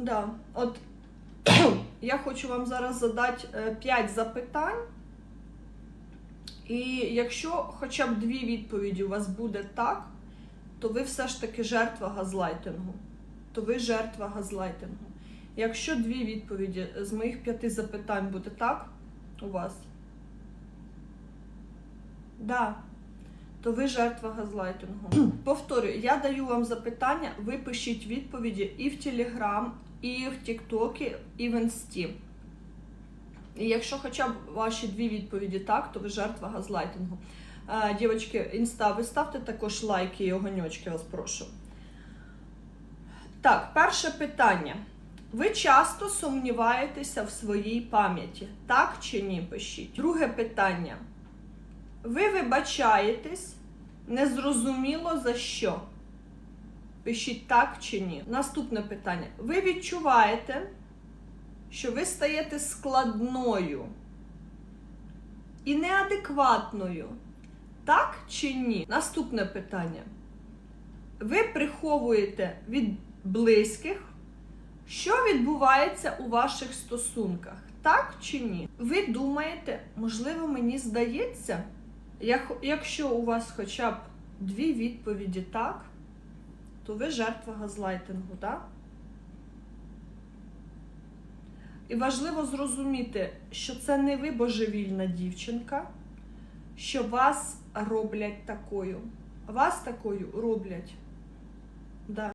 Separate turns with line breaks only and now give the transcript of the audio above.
Да. От я хочу вам зараз задати 5 запитань. І якщо хоча б дві відповіді у вас буде так, то ви все ж таки жертва газлайтингу. То ви жертва газлайтингу. Якщо дві відповіді з моїх п'яти запитань буде так у вас, да, то ви жертва газлайтингу. Повторюю, я даю вам запитання, ви пишіть відповіді і в Телеграм, і в Тіктокі, і в Інсті. І якщо хоча б ваші дві відповіді так, то ви жертва газлайтингу. Е, Дівчатки, інста, ви ставте також лайки і огоньочки, вас прошу. Так, перше питання. Ви часто сумніваєтеся в своїй пам'яті, так чи ні? Пишіть. Друге питання. Ви вибачаєтесь незрозуміло за що? Пишіть так чи ні. Наступне питання. Ви відчуваєте, що ви стаєте складною і неадекватною. Так чи ні? Наступне питання. Ви приховуєте від близьких, що відбувається у ваших стосунках? Так чи ні? Ви думаєте, можливо, мені здається, якщо у вас хоча б дві відповіді так, то ви жертва газлайтингу, так? І важливо зрозуміти, що це не ви божевільна дівчинка, що вас роблять такою. Вас такою роблять. Да.